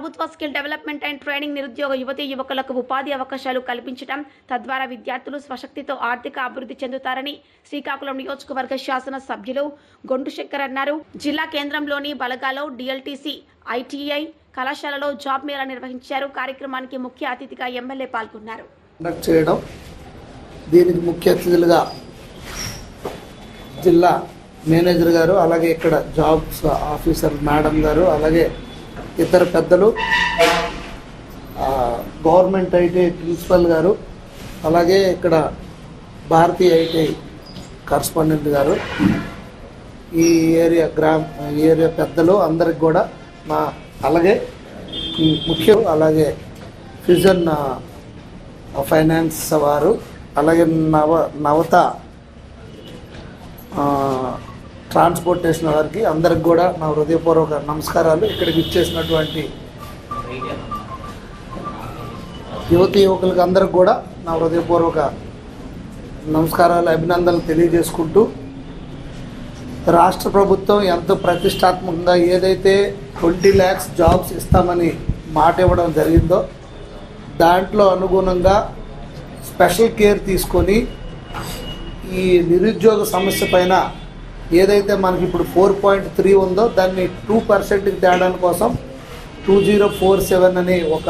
ప్రభుత్వ skill development and training నిరుద్యోగ యువతీ యువకులకు ఉపాధి అవకాశాలు కల్పించడం తద్వారా విద్యార్థులు స్వశక్తితో ఆర్థిక అభివృద్ధి చెందుతారని శ్రీకాకుళం నియోజకవర్గ శాసన సభ్యులు గొంటు శంకర్ అన్నారు. జిల్లా కేంద్రంలోని బలగాలో డిఎల్టీసీ ఐటీఐ కళాశాలలో జాబ్ మేళా నిర్వహించారు. కార్యక్రమానికి ముఖ్య అతిథిగా ఎమ్మెల్యే పాల్గొన్నారు. చేయడం దీనికి ముఖ్య అతిథులుగా జిల్లా మేనేజర్ గారు అలాగే ఇక్కడ జాబ్స్ ఆఫీసర్ మేడం గారు అలాగే ఇద్దరు పెద్దలు గవర్నమెంట్ ఐటీ ప్రిన్సిపల్ గారు అలాగే ఇక్కడ భారతీయ ఐటీ కరస్పాండెంట్ గారు ఈ ఏరియా గ్రామ ఈ ఏరియా పెద్దలు అందరికి కూడా మా అలాగే ముఖ్యం అలాగే ఫ్యూజన్ ఫైనాన్స్ వారు అలాగే నవ నవత ట్రాన్స్పోర్టేషన్ వారికి అందరికి కూడా నా హృదయపూర్వక నమస్కారాలు. ఇక్కడికి ఇచ్చేసినటువంటి యువతి యువకులకి అందరికి కూడా నా హృదయపూర్వక నమస్కారాలు అభినందనలు తెలియజేసుకుంటూ రాష్ట్ర ప్రభుత్వం ఎంతో ప్రతిష్టాత్మకంగా ఏదైతే ట్వంటీ ల్యాక్స్ జాబ్స్ ఇస్తామని మాట ఇవ్వడం జరిగిందో దాంట్లో అనుగుణంగా స్పెషల్ కేర్ తీసుకొని ఈ నిరుద్యోగ సమస్య పైన ఏదైతే మనకి ఇప్పుడు ఫోర్ పాయింట్ త్రీ ఉందో దాన్ని టూ పర్సెంట్కి తేడాని కోసం టూ జీరో ఫోర్ సెవెన్ అని ఒక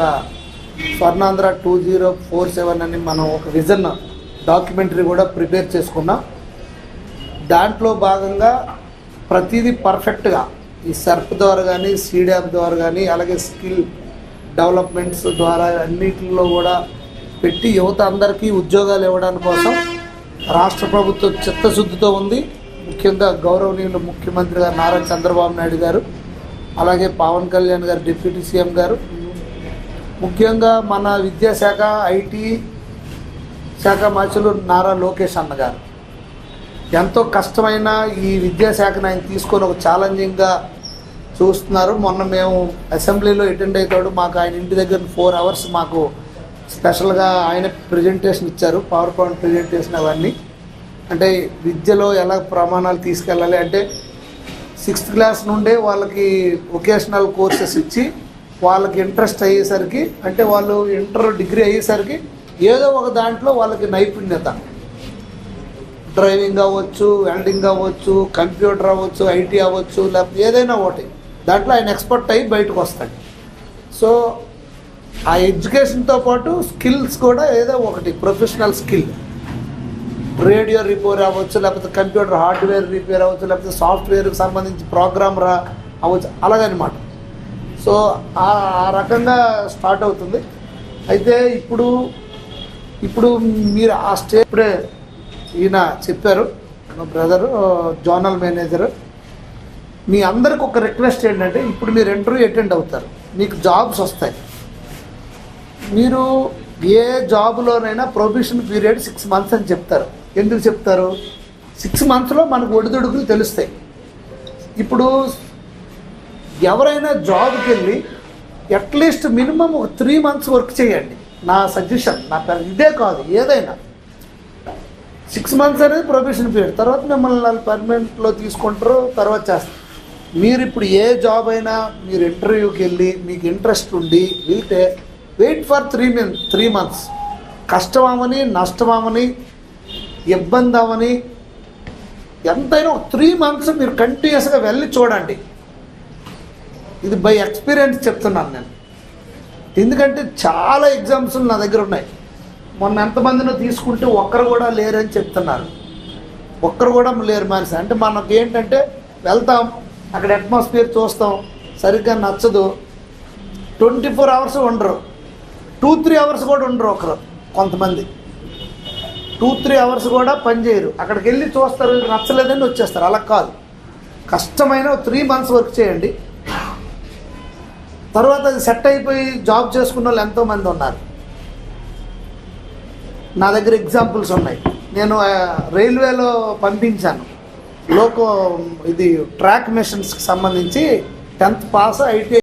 Swarnandhra two zero four seven అని మనం ఒక విజన్ డాక్యుమెంటరీ కూడా ప్రిపేర్ చేసుకున్నాం. దాంట్లో భాగంగా ప్రతిదీ పర్ఫెక్ట్గా ఈ సర్ప్ ద్వారా కానీ సీడ్యాప్ ద్వారా కానీ అలాగే స్కిల్ డెవలప్మెంట్స్ ద్వారా అన్నిటిలో కూడా పెట్టి యువత అందరికీ ఉద్యోగాలు ఇవ్వడానికి కోసం రాష్ట్ర ప్రభుత్వం చిత్తశుద్ధితో ఉంది. ముఖ్యంగా గౌరవనీయులు ముఖ్యమంత్రి గారు నారా చంద్రబాబు నాయుడు గారు అలాగే పవన్ కళ్యాణ్ గారు డిప్యూటీ సీఎం గారు. ముఖ్యంగా మన విద్యాశాఖ ఐటీ శాఖ మంత్రులు నారా లోకేష్ అన్న గారు. ఎంతో కష్టమైన ఈ విద్యాశాఖను ఆయన తీసుకొని ఒక ఛాలెంజింగ్గా చూస్తున్నారు. మొన్న మేము అసెంబ్లీలో అటెండ్ అవుతాడు మాకు ఆయన ఇంటి దగ్గర ఫోర్ అవర్స్ మాకు స్పెషల్గా ఆయన ప్రజెంటేషన్ ఇచ్చారు పవర్ పాయింట్ ప్రజెంటేషన్ అవన్నీ. అంటే విద్యలో ఎలా ప్రమాణాలు తీసుకెళ్ళాలి అంటే సిక్స్త్ క్లాస్ నుండే వాళ్ళకి వొకేషనల్ కోర్సెస్ ఇచ్చి వాళ్ళకి ఇంట్రెస్ట్ అయ్యేసరికి అంటే వాళ్ళు ఇంటర్ డిగ్రీ అయ్యేసరికి ఏదో ఒక దాంట్లో వాళ్ళకి నైపుణ్యత. డ్రైవింగ్ అవ్వచ్చు వెల్డింగ్ అవ్వచ్చు కంప్యూటర్ అవ్వచ్చు ఐటీ అవ్వచ్చు లేకపోతే ఏదైనా ఒకటి. దాంట్లో ఆయన ఎక్స్పర్ట్ అయ్యి బయటకు వస్తాడు సో ఆ ఎడ్యుకేషన్తో పాటు స్కిల్స్ కూడా ఏదో ఒకటి ప్రొఫెషనల్ స్కిల్. రేడియో రిపేర్ అవ్వచ్చు లేకపోతే కంప్యూటర్ హార్డ్వేర్ రిపేర్ అవ్వచ్చు లేకపోతే సాఫ్ట్వేర్కి సంబంధించి ప్రోగ్రామ్ రా అవ్వచ్చు అలాగనమాట. సో ఆ రకంగా స్టార్ట్ అవుతుంది. అయితే ఇప్పుడు ఇప్పుడు మీరు ఆ స్టే ఇప్పుడే ఈయన చెప్పారు మా బ్రదరు జోనల్ మేనేజర్. మీ అందరికి ఒక రిక్వెస్ట్ ఏంటంటే ఇప్పుడు మీరు ఇంటర్వ్యూ అటెండ్ అవుతారు మీకు జాబ్స్ వస్తాయి. మీరు ఏ జాబ్లోనైనా ప్రొబిషన్ పీరియడ్ సిక్స్ మంత్స్ అని చెప్తారు. ఎందుకు చెప్తారు? సిక్స్ మంత్స్లో మనకు ఒడిదుడుకులు తెలుస్తాయి. ఇప్పుడు ఎవరైనా జాబ్కి వెళ్ళి అట్లీస్ట్ మినిమం ఒక త్రీ మంత్స్ వర్క్ చేయండి. నా సజెషన్ నా పేరు ఇదే కాదు ఏదైనా. సిక్స్ మంత్స్ అనేది ప్రొఫెషన్ పీరియడ్ తర్వాత మిమ్మల్ని పర్మనెంట్లో తీసుకుంటారు తర్వాత చేస్తారు. మీరు ఇప్పుడు ఏ జాబ్ అయినా మీరు ఇంటర్వ్యూకి వెళ్ళి మీకు ఇంట్రెస్ట్ ఉండి వెళ్తే wait for three min three months కష్టమామని నష్టమని ఇబ్బంది అవని ఎంతైనా ఒక త్రీ మంత్స్ మీరు కంటిన్యూస్గా వెళ్ళి చూడండి. ఇది బై ఎక్స్పీరియన్స్ చెప్తున్నాను నేను. ఎందుకంటే చాలా ఎగ్జామ్స్ నా దగ్గర ఉన్నాయి. మొన్న ఎంతమందినో తీసుకుంటే ఒక్కరు కూడా లేరని చెప్తున్నారు. ఒక్కరు కూడా లేరు మనిషి. అంటే మనకు ఏంటంటే వెళ్తాం అక్కడ అట్మాస్ఫియర్ చూస్తాం సరిగ్గా నచ్చదు. ట్వంటీ ఫోర్ అవర్స్ ఉండరు. టూ త్రీ అవర్స్ కూడా ఉండరు ఒకరు కొంతమంది. టూ త్రీ అవర్స్ కూడా పని చేయరు. అక్కడికి వెళ్ళి చూస్తారు నచ్చలేదని వచ్చేస్తారు. అలా కాదు. కష్టమైన త్రీ మంత్స్ వర్క్ చేయండి. తర్వాత అది సెట్ అయిపోయి జాబ్ చేసుకున్న వాళ్ళు ఎంతోమంది ఉన్నారు. నా దగ్గర ఎగ్జాంపుల్స్ ఉన్నాయి. నేను రైల్వేలో పంపించాను. లోకో ఇది ట్రాక్ మిషన్స్కి సంబంధించి టెన్త్ పాస్ ఐటీ